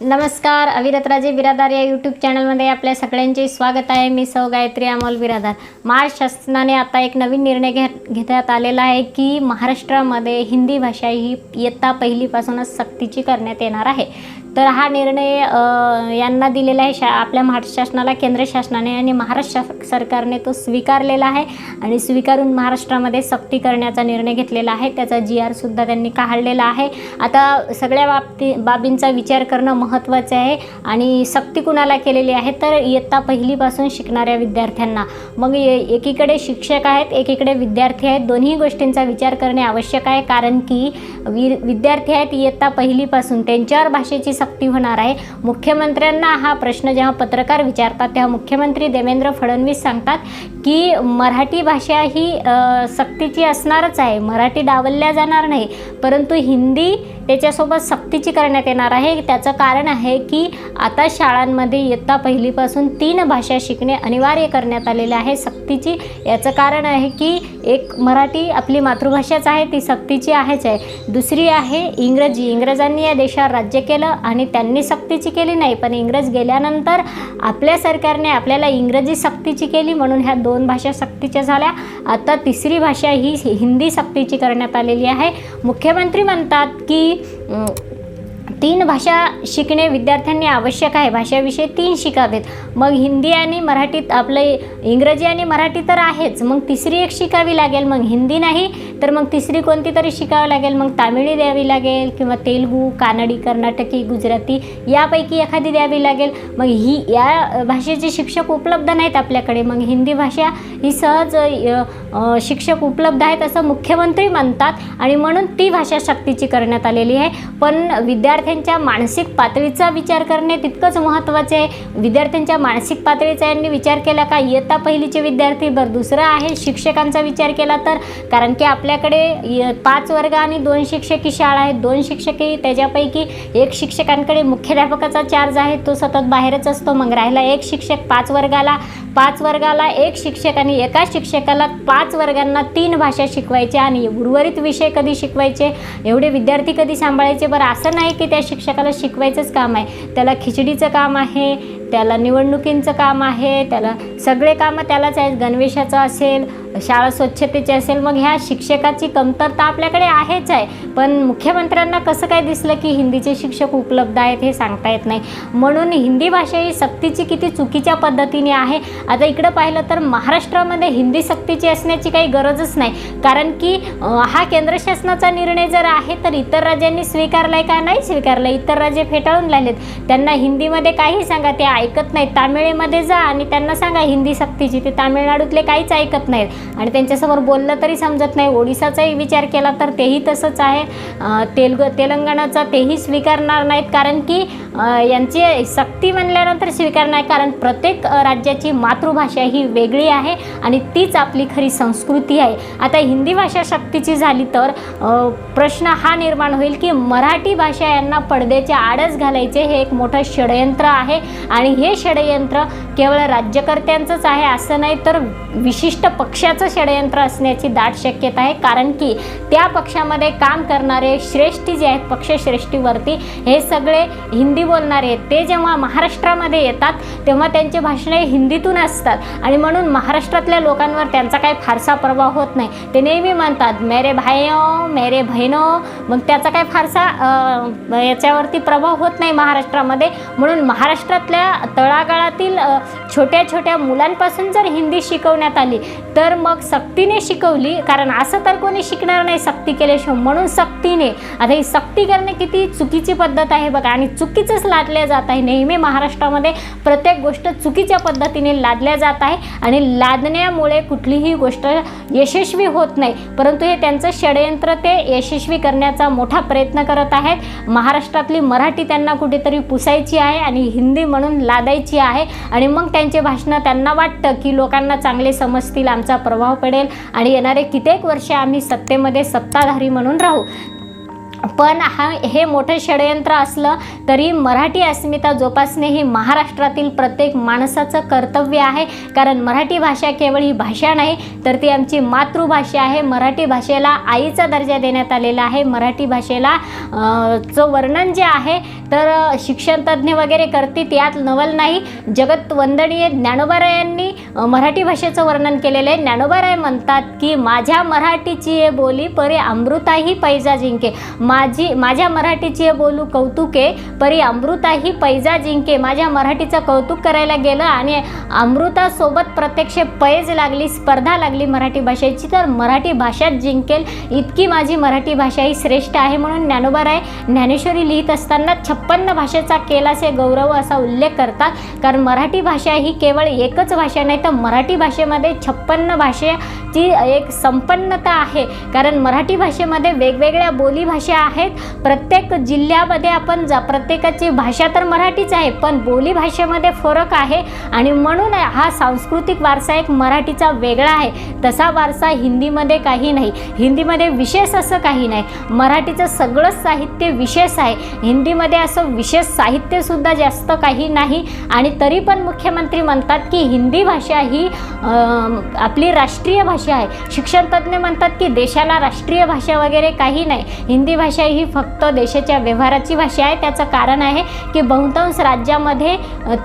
नमस्कार अविरतराजे बिरादार या यूट्यूब चॅनलमध्ये आपल्या सगळ्यांचे स्वागत आहे. मी सौ गायत्री अमोल बिरादार. महाराष्ट्र शासनाने आता एक नवीन निर्णय घ्या घेण्यात आलेला आहे की महाराष्ट्रामध्ये हिंदी भाषा ही इयत्ता पहिलीपासूनच सक्तीची करण्यात येणार आहे. तर हा निर्णय यांना दिलेला आहे. शा आपल्या महाराष्ट्र शासनाला केंद्र शासनाने आणि महाराष्ट्र सरकारने तो स्वीकारलेला आहे. आणि स्वीकारून महाराष्ट्रामध्ये सक्ती करण्याचा निर्णय घेतलेला आहे. त्याचा जी आरसुद्धा त्यांनी काढलेला आहे. आता सगळ्या बाबती बाबींचा विचार करणं महत्त्वाचं आहे. आणि सक्ती कुणाला केलेली आहे? तर इयत्ता पहिलीपासून शिकणाऱ्या विद्यार्थ्यांना. मग ए- एकीकडे शिक्षक आहेत एकीकडे विद्यार्थी आहेत. दोन्ही गोष्टींचा विचार करणे आवश्यक आहे. कारण की वि विद्यार्थी आहेत इयत्ता पहिलीपासून. त्यांच्यावर भाषेची सक्ती होणार आहे. मुख्यमंत्र्यांना हा प्रश्न जेव्हा पत्रकार विचारतात तेव्हा मुख्यमंत्री देवेंद्र फडणवीस सांगतात की मराठी भाषा ही सक्तीची असणारच आहे. मराठी डावलल्या जाणार नाही. परंतु हिंदी त्याच्यासोबत सक्तीची करण्यात येणार आहे. त्याचं कारण आहे की आता शाळांमध्ये इयत्ता पहिलीपासून तीन भाषा शिकणे अनिवार्य करण्यात आलेले आहे. सक्तीची याचं कारण आहे की एक मराठी आपली मातृभाषाच आहे ती सक्तीची आहेच आहे. दुसरी आहे इंग्रजी. इंग्रजांनी या देशावर राज्य केलं आणि त्यांनी सक्तीची केली नाही. पण इंग्रज गेल्यानंतर आपल्या सरकारने आपल्याला इंग्रजी सक्तीची केली म्हणून ह्या दोन भाषा सक्तीच्या झाल्या. आता तिसरी भाषा ही हिंदी सक्तीची करण्यात आलेली आहे. मुख्यमंत्री म्हणतात की तीन भाषा शिकणे विद्यार्थ्यांनी आवश्यक आहे. भाषाविषयी तीन शिकावेत मग हिंदी आणि मराठीत आपलं इंग्रजी आणि मराठी तर आहेच. मग तिसरी एक शिकावी लागेल. मग हिंदी नाही तर मग तिसरी कोणती तरी शिकावी लागेल. मग तामिळी द्यावी लागेल किंवा तेलगू कानडी कर्नाटकी गुजराती यापैकी एखादी द्यावी लागेल. मग ही या भाषेचे शिक्षक उपलब्ध नाहीत आपल्याकडे. मग हिंदी भाषा ही सहज शिक्षक उपलब्ध आहेत असं मुख्यमंत्री म्हणतात आणि म्हणून ती भाषा सक्तीची करण्यात आलेली आहे. पण विद्यार्थ्यांच्या मानसिक पातळीचा विचार करणे तितकंच महत्त्वाचे आहे. विद्यार्थ्यांच्या मानसिक पातळीचा यांनी विचार केला का इयत्ता पहिलीचे विद्यार्थी बरं दुसरं आहे शिक्षकांचा विचार केला तर? कारण की आपल्याकडे य- पाच वर्ग आणि दोन शिक्षकी शाळा आहेत. दोन शिक्षकी त्याच्यापैकी एक शिक्षकांकडे मुख्याध्यापकाचा चार्ज आहे. तो सतत बाहेरच असतो. मग राहिला एक शिक्षक पाच वर्गाला. पाच वर्गाला एक शिक्षक आणि एका शिक्षकाला पाच पाच वर्गांना तीन भाषा शिकवायच्या आणि उर्वरित विषय कधी शिकवायचे एवढे विद्यार्थी कधी सांभाळायचे? बरं असं नाही की त्या शिक्षकाला शिकवायचंच काम आहे. त्याला खिचडीचं काम आहे त्याला निवडणुकींचं काम आहे त्याला सगळे कामं त्यालाच आहेत गणवेशाचं असेल शाळा स्वच्छतेची असेल मग ह्या शिक्षकाची कमतरता आपल्याकडे आहेच आहे. पण मुख्यमंत्र्यांना कसं काय दिसलं की हिंदीचे शिक्षक उपलब्ध आहेत हे सांगता येत नाही. म्हणून हिंदी भाषा ही सक्तीची किती चुकीच्या पद्धतीने आहे. आता इकडं पाहिलं तर महाराष्ट्रामध्ये हिंदी सक्तीची असण्याची काही गरजच नाही. कारण की हा केंद्र शासनाचा निर्णय जर आहे तर इतर राज्यांनी स्वीकारलाय का नाही स्वीकारला इतर राज्य फेटाळून राहिलेत. त्यांना हिंदीमध्ये काही सांगा ते ऐकत नाहीत. तामिळमध्ये जा आणि त्यांना सांगा हिंदी सक्तीची. ते तामिळनाडूतले काहीच ऐकत नाहीत. आणि त्यांच्यासमोर बोललं तरी समजत नाही. ओडिसाचाही विचार केला तर तेही तसंच आहे. तेलग तेलंगणाचा तेही स्वीकारणार नाहीत. कारण की यांची सक्ती म्हणल्यानंतर स्वीकार नाही कारण प्रत्येक राज्याची मातृभाषा ही वेगळी आहे आणि तीच आपली खरी संस्कृती आहे. आता हिंदी भाषा सक्तीची झाली तर प्रश्न हा निर्माण होईल की मराठी भाषा यांना पडद्याच्या आडच घालायचे हे एक मोठं षडयंत्र आहे आणि हे षडयंत्र केवळ राज्यकर्त्यांचंच आहे असं नाही तर विशिष्ट पक्षाचं षडयंत्र असण्याची दाट शक्यता आहे. कारण की त्या पक्षामध्ये काम करणारे श्रेष्ठी जे आहेत पक्षश्रेष्ठीवरती हे सगळे हिंदी बोलणारे ते जेव्हा महाराष्ट्रामध्ये येतात तेव्हा त्यांचे भाषणे हिंदीतून असतात. आणि म्हणून महाराष्ट्रातल्या लोकांवर त्यांचा काही फारसा प्रभाव होत नाही. ते नेहमी म्हणतात मेरे भायो मेरे बहिनो मग त्याचा काही फारसा याच्यावरती प्रभाव होत नाही महाराष्ट्रामध्ये. म्हणून महाराष्ट्रातल्या तळागाळातील छोट्या छोट्या मुलांपासून जर हिंदी शिकवण्यात आली तर मग सक्तीने शिकवली कारण असं तर कोणी शिकणार नाही सक्ती केल्याशिवाय. म्हणून सक्तीने आता ही सक्ती करणे किती चुकीची पद्धत आहे बघा. आणि चुकीचंच लादल्या जात आहे. नेहमी महाराष्ट्रामध्ये प्रत्येक गोष्ट चुकीच्या पद्धतीने लादल्या जात आहे. आणि लादण्यामुळे कुठलीही गोष्ट यशस्वी होत नाही. परंतु हे त्यांचं षडयंत्र ते यशस्वी करण्याचा मोठा प्रयत्न करत आहेत. महाराष्ट्रातली मराठी त्यांना कुठेतरी पुसायची आहे आणि हिंदी म्हणून लादायची आहे. आणि मग त्यांचे भाषणं त्यांना वाटतं की लोकांना चांगले समजतील आमचा प्रभाव पडेल. आणि येणारे कित्येक वर्ष आम्ही सत्तेमध्ये सत्ताधारी म्हणून राहू. पण हा हे मोठं षडयंत्र असलं तरी मराठी अस्मिता जोपासणे ही महाराष्ट्रातील प्रत्येक माणसाचं कर्तव्य आहे. कारण मराठी भाषा केवळ ही भाषा नाही तर ती आमची मातृभाषा आहे. मराठी भाषेला आईचा दर्जा देण्यात आलेला आहे. मराठी भाषेला चं वर्णन जे आहे तर शिक्षणतज्ज्ञ वगैरे करतील यात नवल नाही. जगत वंदनीय ज्ञानोबारायांनी मराठी भाषेचं वर्णन केलेलं आहे. ज्ञानोबाराय म्हणतात की माझ्या मराठीची ये बोली परी अमृताही पैजा जिंके. माझी माझ्या मराठीची हे बोलू कौतुके परी अमृताही पैजा जिंके. माझ्या मराठीचं कौतुक करायला गेलं आणि अमृतासोबत प्रत्यक्ष पैज लागली स्पर्धा लागली मराठी भाषेची. तर मराठी भाषाच जिंकेल. इतकी माझी मराठी भाषा ही श्रेष्ठ आहे म्हणून ज्ञानोबाराय ज्ञानेश्वरी लिहित असताना छप्पन्न भाषेचा केलासे गौरव असा उल्लेख करतात. कारण मराठी भाषा ही केवळ एकच भाषा नाही तर मराठी भाषेमध्ये छप्पन्न भाषेची एक संपन्नता आहे. कारण मराठी भाषेमध्ये वेगवेगळ्या बोलीभाषा आहेत. प्रत्येक जिल्ह्यामध्ये आपण जा प्रत्येकाची भाषा तर मराठीच आहे पण बोलीभाषेमध्ये फरक आहे आणि म्हणून हा सांस्कृतिक वारसा एक मराठीचा वेगळा आहे. तसा वारसा हिंदीमध्ये काही नाही. हिंदीमध्ये विशेष असं काही नाही. मराठीचं सगळंच साहित्य विशेष आहे. हिंदीमध्ये असं विशेष साहित्यसुद्धा जास्त काही नाही. आणि तरी पण मुख्यमंत्री म्हणतात की हिंदी भाषा ही आपली राष्ट्रीय भाषा आहे. शिक्षणतज्ज्ञ म्हणतात की देशाला राष्ट्रीय भाषा वगैरे काही नाही. हिंदी भाषा ही फक्त देशाच्या व्यवहाराची भाषा आहे. त्याचं कारण आहे की बहुतांश राज्यामध्ये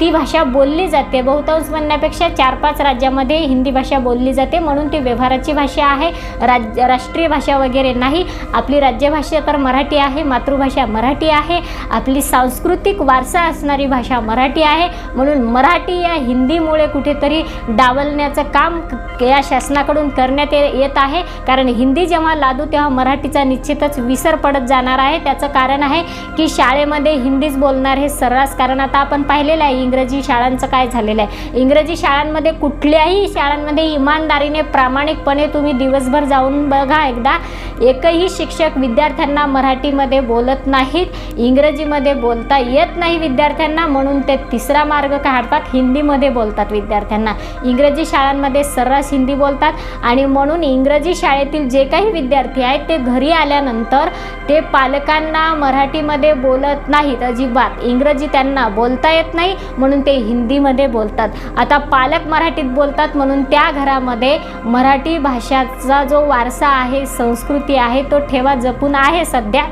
ती भाषा बोलली जाते. बहुतांश म्हणण्यापेक्षा चार पाच राज्यामध्ये हिंदी भाषा बोलली जाते. म्हणून ती व्यवहाराची भाषा आहे. राज्य राष्ट्रीय भाषा वगैरे नाही. आपली राज्यभाषा तर मराठी आहे. मातृभाषा मराठी आहे. आपली सांस्कृतिक वारसा असणारी भाषा मराठी आहे. म्हणून मराठी या हिंदीमुळे कुठेतरी डावलण्याचं काम या शासनाकडून करण्यात येत आहे. कारण हिंदी जेव्हा लादू तेव्हा मराठीचा निश्चितच विसर पडत जाणार आहे. त्याचं कारण आहे की शाळेमध्ये हिंदीच बोलणार हे सर्रास कारण आता आपण पाहिलेलं आहे. इंग्रजी शाळांचं काय झालेलं आहे? इंग्रजी शाळांमध्ये कुठल्याही शाळांमध्ये इमानदारीने प्रामाणिकपणे तुम्ही दिवसभर जाऊन बघा एकदा. एकही शिक्षक विद्यार्थ्यांना मराठीमध्ये बोलत नाहीत. इंग्रजीमध्ये बोलता येत नाही विद्यार्थ्यांना. म्हणून ते तिसरा मार्ग काढतात. हिंदीमध्ये बोलतात विद्यार्थ्यांना. इंग्रजी शाळांमध्ये सर्रास हिंदी बोलतात. आणि म्हणून इंग्रजी शाळेतील जे काही विद्यार्थी आहेत ते घरी आल्यानंतर ते पालकांना मराठीमध्ये बोलत नाहीत अजिबात. इंग्रजी त्यांना बोलता येत नाही म्हणून ते हिंदीमध्ये बोलतात. आता पालक मराठीत बोलतात म्हणून त्या घरामध्ये मराठी भाषाचा जो वारसा आहे संस्कृती आहे तो ठेवा जपून आहे सध्या.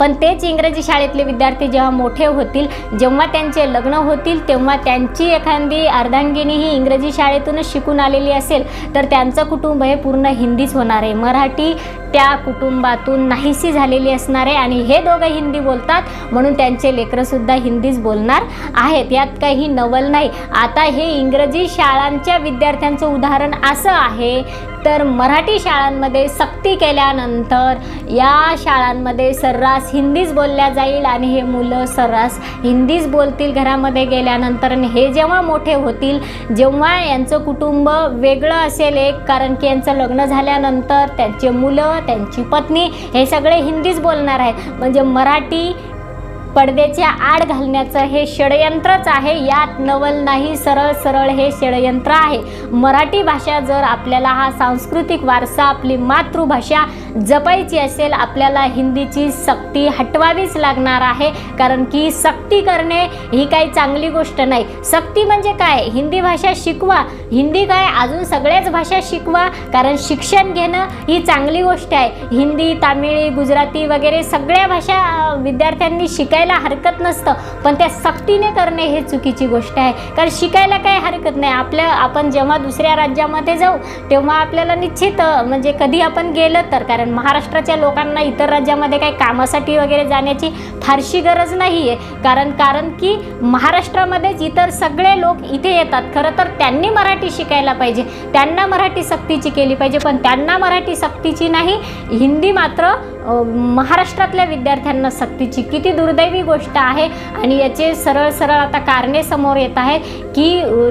पण तेच इंग्रजी शाळेतले विद्यार्थी जेव्हा मोठे होतील जेव्हा त्यांचे लग्न होतील तेव्हा त्यांची एखादी अर्धांगिनी ही इंग्रजी शाळेतूनच शिकून आलेली असेल तर त्यांचं कुटुंब हे पूर्ण हिंदीच होणार आहे. मराठी त्या कुटुंबातून नाहीशी झालेली असणार आहे आणि हे दोघं हिंदी बोलतात म्हणून त्यांचे लेकरंसुद्धा हिंदीच बोलणार आहेत. यात काही नवल नाही. आता हे इंग्रजी शाळांच्या विद्यार्थ्यांचं उदाहरण असं आहे तर मराठी शाळांमध्ये सक्ती केल्यानंतर या शाळांमध्ये सर्रास हिंदीच बोलल्या जाईल आणि हे मुलं सर्रास हिंदीच बोलतील घरामध्ये गेल्यानंतर. आणि हे जेव्हा मोठे होतील जेव्हा यांचं कुटुंब वेगळं असेल एक कारण की यांचं लग्न झाल्यानंतर त्यांचे मुलं त्यांची पत्नी हे सगळे हिंदीच बोलणार आहेत. म्हणजे मराठी पडद्याच्या आड घालण्याचं हे षडयंत्रच आहे. यात नवल नाही सरळ सरळ हे षडयंत्र आहे. मराठी भाषा जर आपल्याला हा सांस्कृतिक वारसा आपली मातृभाषा जपायची असेल आपल्याला हिंदीची सक्ती हटवावीच लागणार आहे. कारण की सक्ती करणे ही काही चांगली गोष्ट नाही. सक्ती म्हणजे काय? हिंदी भाषा शिकवा हिंदी काय? अजून सगळ्याच भाषा शिकवा कारण शिक्षण घेणं ही चांगली गोष्ट आहे. हिंदी तामिळी गुजराती वगैरे सगळ्या भाषा विद्यार्थ्यांनी शिकायला हरकत नसतं. पण त्या सक्तीने करणे हे चुकीची गोष्ट आहे. कारण शिकायला काही हरकत नाही. आपल्या आपण जेव्हा दुसऱ्या राज्यामध्ये जाऊ तेव्हा आपल्याला निश्चित म्हणजे कधी आपण गेलं तर कारण महाराष्ट्राच्या लोकांना इतर राज्यामध्ये काही कामासाठी वगैरे जाण्याची फारशी गरज नाही आहे कारण कारण की महाराष्ट्रामध्येच इतर सगळे लोक इथे येतात. खरं तर त्यांनी मराठी मराठी शिकायला पाहिजे. त्यांना मराठी सक्तीची केली पाहिजे पण त्यांना मराठी सक्तीची नाही. हिंदी मात्र महाराष्ट्रातल्या विद्यार्थ्यांना सक्तीची किती दुर्दैवी गोष्ट आहे आणि याचे सरळ सरळ आता कारणे समोर येत आहेत की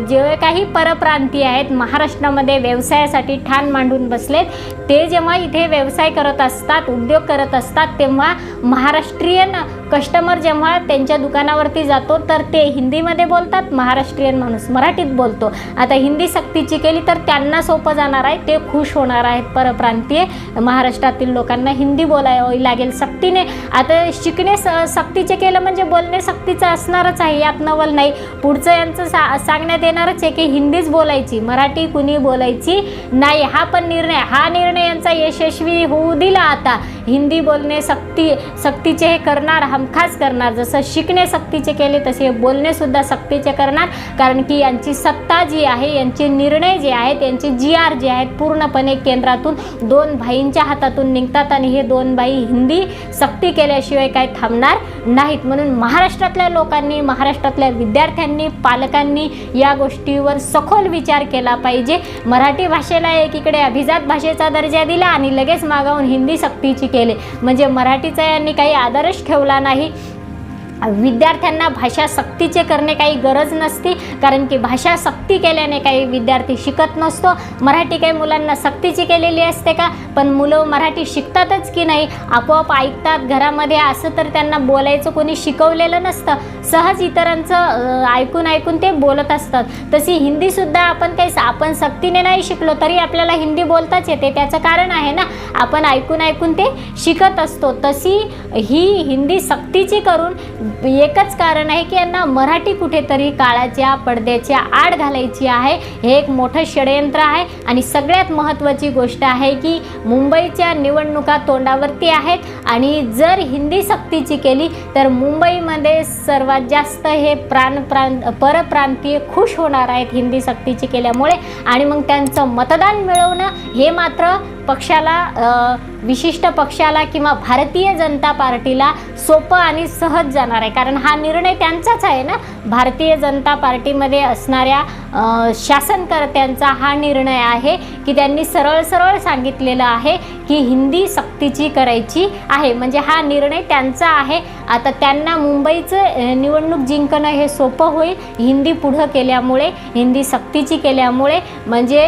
जे काही परप्रांतीय आहेत महाराष्ट्रामध्ये व्यवसायासाठी ठाण मांडून बसलेत ते जेव्हा इथे व्यवसाय करत असतात उद्योग करत असतात तेव्हा महाराष्ट्रीयन कस्टमर जेव्हा त्यांच्या दुकानावरती जातो तर ते हिंदीमध्ये बोलतात महाराष्ट्रीयन माणूस मराठीत बोलतो. आता हिंदी सक्तीची केली तर त्यांना सोपं जाणार आहे ते खुश होणार आहेत परप्रांतीय. महाराष्ट्रातील लोकांना हिंदी बोलावी लागेल सक्तीने. आता शिकणे स सक्तीचे केलं म्हणजे बोलणे सक्तीचं असणारच आहे यात नवल नाही. पुढचं यांचं सा सांगण्यात येणारच आहे की हिंदीच बोलायची मराठी कुणी बोलायची नाही. हा पण निर्णय हा निर्णय यांचा यशस्वी होऊ दिला आता. हिंदी बोलणे सक्ती सक्तीचे हे करणार हमखास करणार. जसं शिकणे सक्तीचे केले तसे बोलणेसुद्धा सक्तीचे करणार. कारण की यांची सत्ता जी आहे यांचे निर्णय जे आहेत यांचे जी आर जे आहेत पूर्णपणे केंद्रातून दोन भाईंच्या हातातून निघतात आणि हे दोन बाई हिंदी सक्ती केल्याशिवाय काय थांबणार नाहीत. म्हणून महाराष्ट्रातल्या लोकांनी महाराष्ट्रातल्या विद्यार्थ्यांनी पालकांनी या गोष्टीवर सखोल विचार केला पाहिजे. मराठी भाषेला एकीकडे अभिजात भाषेचा दर्जा दिला आणि लगेच मागावून हिंदी सक्तीची केले. म्हणजे मराठीचा यांनी काही आदरच ठेवला नाही. विद्यार्थ्यांना भाषा सक्तीचे करणे काही गरज नसती कारण की भाषा सक्ती केल्याने काही विद्यार्थी शिकत नसतो. मराठी काही मुलांना सक्तीची केलेली असते का? पण मुलं मराठी शिकतातच की नाही आपोआप ऐकतात घरामध्ये. असं तर त्यांना बोलायचं कोणी शिकवलेलं नसतं. सहज इतरांचं ऐकून ऐकून ते बोलत असतात. तशी हिंदीसुद्धा आपण काही आपण सक्तीने नाही शिकलो तरी आपल्याला हिंदी बोलताच येते. त्याचं कारण आहे ना आपण ऐकून ऐकून ते शिकत असतो. तशी ही हिंदी सक्तीची करून एकच कारण आहे की यांना मराठी कुठेतरी काळाच्या पडद्याच्या आड घालायची आहे. हे एक मोठं षडयंत्र आहे. आणि सगळ्यात महत्त्वाची गोष्ट आहे की मुंबईच्या निवडणुका तोंडावरती आहेत. आणि जर हिंदी सक्तीची केली तर मुंबईमध्ये सर्वात जास्त हे प्राण प्रांत परप्रांतीय खुश होणार आहेत हिंदी सक्तीची केल्यामुळे. आणि मग त्यांचं मतदान मिळवणं हे मात्र पक्षाला विशिष्ट पक्षाला किंवा भारतीय जनता पार्टीला सोपं आणि सहज जाणार आहे. कारण हा निर्णय त्यांचाच आहे ना? भारतीय जनता पार्टीमध्ये असणाऱ्या शासनकर्त्यांचा हा निर्णय आहे की त्यांनी सरळ सरळ सांगितलेलं आहे की हिंदी सक्तीची करायची आहे. म्हणजे हा निर्णय त्यांचा आहे. आता त्यांना मुंबईचं निवडणूक जिंकणं हे सोपं होईल हिंदी पुढं केल्यामुळे हिंदी सक्तीची केल्यामुळे. म्हणजे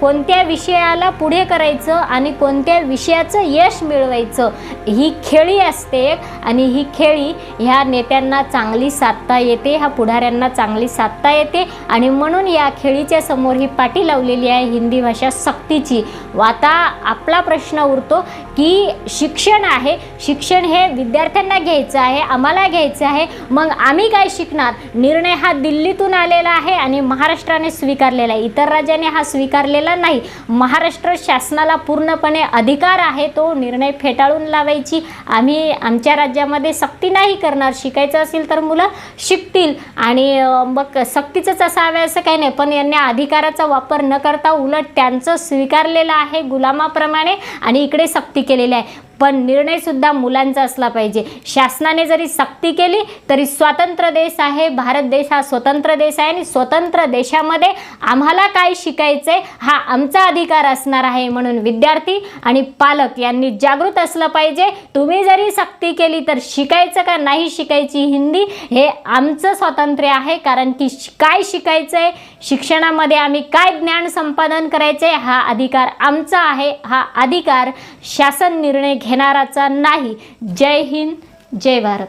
कोणत्या विषयाला पुढे करायचं आणि कोणत्या विषयाचं यश मिळवायचं ही खेळी असते एक. आणि ही खेळी ह्या नेत्यांना चांगली साधता येते ह्या पुढाऱ्यांना चांगली साधता येते. आणि म्हणून या खेळीच्या समोर ही पाठी लावलेली आहे. हिंदी भाषा सक्तीची. आता आपला प्रश्न उरतो की शिक्षण आहे शिक्षण हे विद्यार्थ्यांना घ्यायचं आहे आम्हाला घ्यायचं आहे मग आम्ही काय शिकणार? निर्णय हा दिल्लीतून आलेला आहे आणि महाराष्ट्राने स्वीकारलेला आहे. इतर राज्याने हा स्वीकारलेला नाही. महाराष्ट्र शासनाला पूर्णपणे अधिकार आहे तो निर्णय फेटाळून लावायची. आम्ही आमच्या राज्यामध्ये सक्ती नाही करणार. शिकायचं असेल तर मुलं शिकतील. आणि मग सक्तीचंच असावे असं काही नाही. पण यांनी अधिकाराचा वापर न करता उलट त्यांचं स्वीकारलेलं आहे गुलामाप्रमाणे आणि इकडे सक्ती केलेली आहे. पण निर्णयसुद्धा मुलांचा असला पाहिजे. शासनाने जरी सक्ती केली तरी स्वातंत्र्य देश आहे. भारत देश हा स्वतंत्र देश आहे आणि स्वतंत्र देशामध्ये आम्हाला काय शिकायचं आहे हा आमचा अधिकार असणार आहे म्हणून विद्यार्थी आणि पालक यांनी जागृत असलं पाहिजे. तुम्ही जरी सक्ती केली तर शिकायचं का नाही शिकायची हिंदी हे आमचं स्वातंत्र्य आहे. कारण की काय शिकायचं आहे शिक्षणामध्ये आम्ही काय ज्ञान संपादन करायचं आहे हा अधिकार आमचा आहे. हा अधिकार शासन निर्णय घ्या घेणाराचा नाही. जय हिंद जय भारत.